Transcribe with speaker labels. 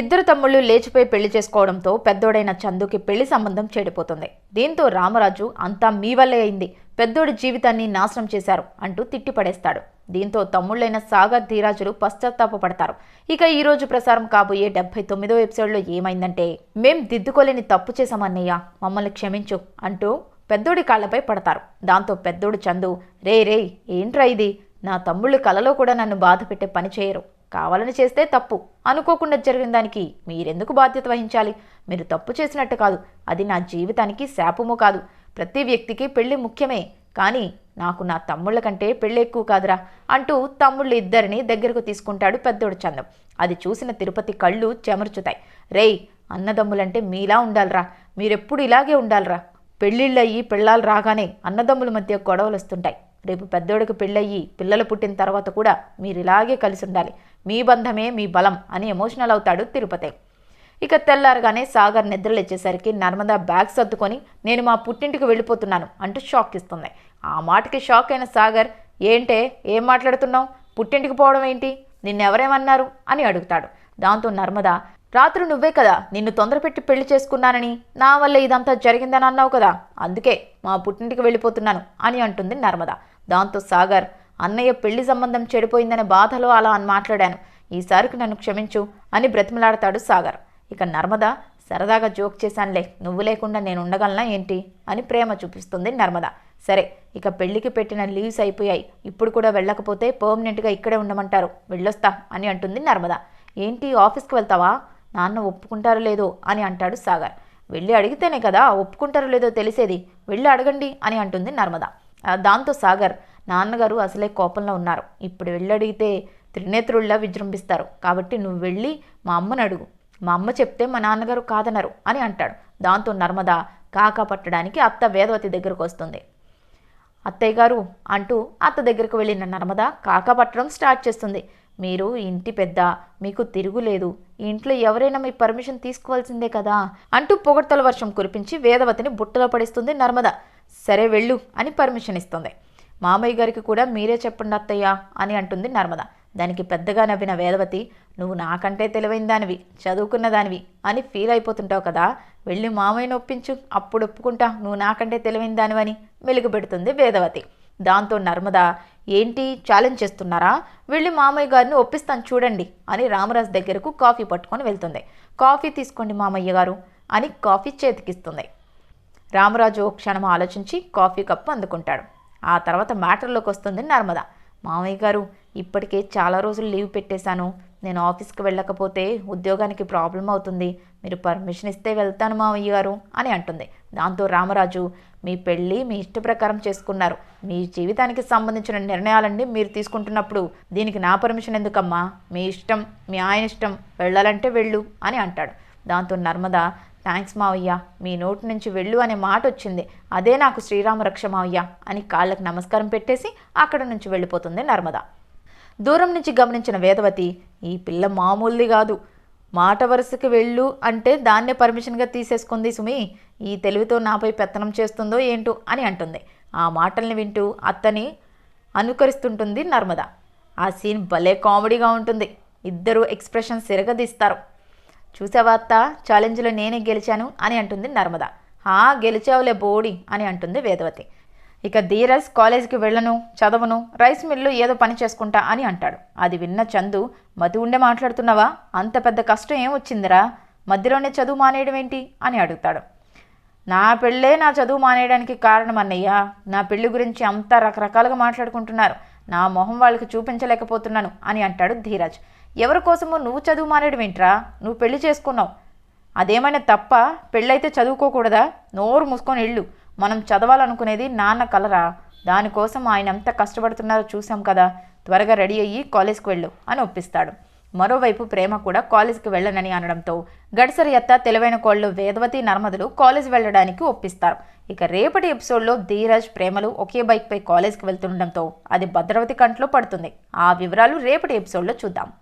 Speaker 1: ఇద్దరు తమ్ముళ్ళు లేచిపోయి పెళ్ళి చేసుకోవడంతో పెద్దోడైన చందుకి పెళ్ళి సంబంధం చెడిపోతుంది. దీంతో రామరాజు అంతా మీ వల్లే అయింది. పెద్దోడి జీవితాన్ని నాశనం చేశారు అంటూ తిట్టిపడేస్తాడు. దీంతో తమ్ముళ్ళైన సాగర్ ధీరాజులు పశ్చాత్తాపడతారు ఇక ఈ రోజు ప్రసారం కాబోయే డెబ్బై తొమ్మిదో ఎపిసోడ్లో ఏమైందంటే మేం దిద్దుకోలేని తప్పు చేశామన్నయ్య మమ్మల్ని క్షమించు అంటూ పెద్దోడి కాళ్ళపై పడతారు. దాంతో పెద్దోడు చందు రే రే ఏంట్రా ఇది? నా తమ్ముళ్ళు కలలో కూడా నన్ను బాధ పెట్టే పని చేయరు. కావాలని చేస్తే తప్పు. అనుకోకుండా జరిగిన దానికి మీరెందుకు బాధ్యత వహించాలి? మీరు తప్పు చేసినట్టు కాదు. అది నా జీవితానికి శాపము కాదు. ప్రతి వ్యక్తికి పెళ్ళి ముఖ్యమే. కానీ నాకు నా తమ్ముళ్ళ కంటే పెళ్ళి ఎక్కువ కాదురా అంటూ తమ్ముళ్ళు ఇద్దరిని దగ్గరకు తీసుకుంటాడు పెద్దోడు చందం. అది చూసిన తిరుపతి కళ్ళు చెమర్చుతాయి. రేయ్ అన్నదమ్ములంటే మీలా ఉండాలిరా. మీరెప్పుడు ఇలాగే ఉండాలిరా. పెళ్ళిళ్ళయ్యి పెళ్ళాలు రాగానే అన్నదమ్ముల మధ్య గొడవలు వస్తుంటాయి రేపు పెద్దోడికి పెళ్ళయ్యి పిల్లలు పుట్టిన తర్వాత కూడా మీరు ఇలాగే కలిసి ఉండాలి. మీ బంధమే మీ బలం అని ఎమోషనల్ అవుతాడు తిరుపతి. ఇక తెల్లారగానే సాగర్ నిద్రలేచ్చేసరికి నర్మదా బ్యాగ్ సర్దుకొని నేను మా పుట్టింటికి వెళ్ళిపోతున్నాను అంటూ షాక్ ఇస్తుంది. ఆ మాటకి షాక్ అయిన సాగర్ ఏంటే ఏం మాట్లాడుతున్నావు? పుట్టింటికి పోవడం ఏంటి? నిన్నెవరేమన్నారు? అని అడుగుతాడు. దాంతో నర్మదా రాత్రి నువ్వే కదా నిన్ను తొందరపెట్టి పెళ్ళి చేసుకున్నానని నా వల్ల ఇదంతా జరిగిందని అన్నావు కదా అందుకే మా పుట్టింటికి వెళ్ళిపోతున్నాను అని అంటుంది నర్మదా. దాంతో సాగర్ అన్నయ్య పెళ్ళి సంబంధం చెడిపోయిందనే బాధలో అలా అని మాట్లాడాను. ఈసారికి నన్ను క్షమించు అని బ్రతిమలాడతాడు సాగర్. ఇక నర్మద సరదాగా జోక్ చేశానులే నువ్వు లేకుండా నేను ఉండగలనా ఏంటి? అని ప్రేమ చూపిస్తుంది నర్మద. సరే ఇక పెళ్ళికి పెట్టిన లీవ్స్ అయిపోయాయి. ఇప్పుడు కూడా వెళ్ళకపోతే పర్మనెంట్గా ఇక్కడే ఉండమంటారు. వెళ్ళొస్తా అని అంటుంది నర్మద. ఏంటి ఆఫీస్కి వెళ్తావా? నాన్న ఒప్పుకుంటారో లేదో అని అంటాడు సాగర్. వెళ్ళి అడిగితేనే కదా ఒప్పుకుంటారో లేదో తెలిసేది. వెళ్ళి అడగండి అని అంటుంది నర్మద. దాంతో సాగర్ నాన్నగారు అసలే కోపంలో ఉన్నారు. ఇప్పుడు వెళ్ళి అడిగితే త్రినేత్రుల్లా విజృంభిస్తారు. కాబట్టి నువ్వు వెళ్ళి మా అమ్మని అడుగు. మా అమ్మ చెప్తే మా నాన్నగారు కాదనరు అని అంటాడు. దాంతో నర్మద కాకా పట్టడానికి అత్త వేదవతి దగ్గరకు వస్తుంది. అత్తయ్య గారు అంటూ అత్త దగ్గరకు వెళ్ళిన నర్మద కాకా పట్టడం స్టార్ట్ చేస్తుంది. మీరు ఇంటి పెద్ద మీకు తిరుగులేదు ఇంట్లో ఎవరైనా మీ పర్మిషన్ తీసుకోవాల్సిందే కదా అంటూ పొగడ్తల వర్షం కురిపించి వేదవతిని బుట్టలో పడిస్తుంది నర్మద. సరే వెళ్ళు అని పర్మిషన్ ఇస్తుంది. మామయ్య గారికి కూడా మీరే చెప్పండి అత్తయ్యా అని అంటుంది నర్మద. దానికి పెద్దగా నవ్విన వేదవతి నువ్వు నాకంటే తెలివైన దానివి చదువుకున్న దానివి అని ఫీల్ అయిపోతుంటావు కదా వెళ్ళి మామయ్యను ఒప్పించు అప్పుడు ఒప్పుకుంటా నువ్వు నాకంటే తెలివైన దానివని మెలుగుపెడుతుంది వేదవతి. దాంతో నర్మద ఏంటి ఛాలెంజ్ చేస్తున్నారా? వెళ్ళి మామయ్య గారిని ఒప్పిస్తాను చూడండి అని రామరాజు దగ్గరకు కాఫీ పట్టుకొని వెళ్తుంది. కాఫీ తీసుకోండి మామయ్య గారు అని కాఫీ చేతికిస్తుంది. రామరాజు ఓ క్షణం ఆలోచించి కాఫీ కప్పు అందుకుంటాడు. ఆ తర్వాత మ్యాటర్లోకి వస్తుంది నర్మద. మామయ్య గారు ఇప్పటికే చాలా రోజులు లీవ్ పెట్టేశాను. నేను ఆఫీస్కి వెళ్ళకపోతే ఉద్యోగానికి ప్రాబ్లం అవుతుంది. మీరు పర్మిషన్ ఇస్తే వెళ్తాను మామయ్య గారు అని అంటుంది. దాంతో రామరాజు మీ పెళ్ళి మీ ఇష్ట ప్రకారం చేసుకున్నారు. మీ జీవితానికి సంబంధించిన నిర్ణయాలన్నీ మీరు తీసుకుంటున్నప్పుడు దీనికి నా పర్మిషన్ ఎందుకమ్మా? మీ ఇష్టం మీ ఆయన ఇష్టం వెళ్ళాలంటే వెళ్ళు అని అంటాడు. దాంతో నర్మద థ్యాంక్స్ మావయ్య. మీ నోటి నుంచి వెళ్ళు అనే మాట వచ్చింది. అదే నాకు శ్రీరామ రక్ష మావయ్య అని కాళ్ళకు నమస్కారం పెట్టేసి అక్కడ నుంచి వెళ్ళిపోతుంది నర్మద. దూరం నుంచి గమనించిన వేదవతి ఈ పిల్ల మామూలుది కాదు. మాట వరుసకి వెళ్ళు అంటే దాన్నే పర్మిషన్గా తీసేసుకుంది సుమి. ఈ తెలివితో నాపై పెత్తనం చేస్తుందో ఏంటో అని అంటుంది. ఆ మాటల్ని వింటూ అత్తని అనుకరిస్తుంటుంది నర్మద. ఆ సీన్ భలే కామెడీగా ఉంటుంది. ఇద్దరు ఎక్స్ప్రెషన్ సిరగదీస్తారు చూసావా అత్త? ఛాలెంజ్లో నేనే గెలిచాను అని అంటుంది నర్మద. హా గెలిచావులే బోడి అని అంటుంది వేదవతి. ఇక ధీరజ్ కాలేజీకి వెళ్ళను చదవను రైస్ మిల్లు ఏదో పని చేసుకుంటా అని అంటాడు. అది విన్న చందు మతి ఉండే మాట్లాడుతున్నావా? అంత పెద్ద కష్టం ఏం వచ్చిందిరా? మధ్యలోనే చదువు మానేయడం ఏంటి? అని అడుగుతాడు. నా పెళ్ళే నా చదువు మానేయడానికి కారణం అన్నయ్య. నా పెళ్ళి గురించి అంతా రకరకాలుగా మాట్లాడుకుంటున్నారు. నా మొహం వాళ్ళకి చూపించలేకపోతున్నాను అని అంటాడు ధీరజ్. ఎవరి కోసమో నువ్వు చదువు మానేడు వింట్రా నువ్వు పెళ్ళి చేసుకున్నావు. అదేమైనా తప్ప పెళ్ళైతే చదువుకోకూడదా? నోరు మూసుకొని ఇళ్ళు మనం చదవాలనుకునేది నాన్న కలరా. దానికోసం ఆయన ఎంత కష్టపడుతున్నారో చూసాం కదా. త్వరగా రెడీ అయ్యి కాలేజ్కి వెళ్ళు అని ఒప్పిస్తాడు. మరోవైపు ప్రేమ కూడా కాలేజ్కి వెళ్ళనని అనడంతో గడసరి తెలివైన కోళ్ళు వేదవతి నర్మదులు కాలేజ్ వెళ్ళడానికి ఒప్పిస్తారు. ఇక రేపటి ఎపిసోడ్లో ధీరజ్ ప్రేమలు ఒకే బైక్పై కాలేజ్కి వెళ్తుండడంతో అది భద్రవతి కంట్లో పడుతుంది. ఆ వివరాలు రేపటి ఎపిసోడ్లో చూద్దాం.